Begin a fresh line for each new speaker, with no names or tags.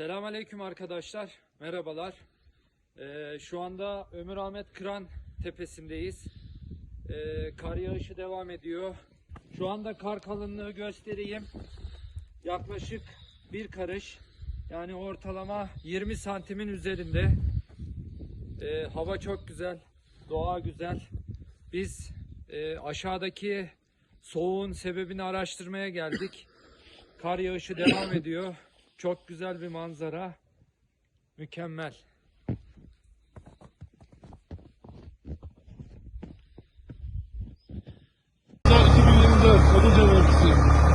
Selamünaleyküm arkadaşlar. Merhabalar. Ee, şu anda Ömür Ahmet Kıran tepesindeyiz. Ee, kar yağışı devam ediyor. Şu anda kar kalınlığı göstereyim. Yaklaşık bir karış. Yani ortalama 20 santimin üzerinde. Ee, hava çok güzel. Doğa güzel. Biz e, aşağıdaki soğuğun sebebini araştırmaya geldik. Kar yağışı devam ediyor. Çok güzel bir manzara. Mükemmel. Ödül Ödülce Mevkisi.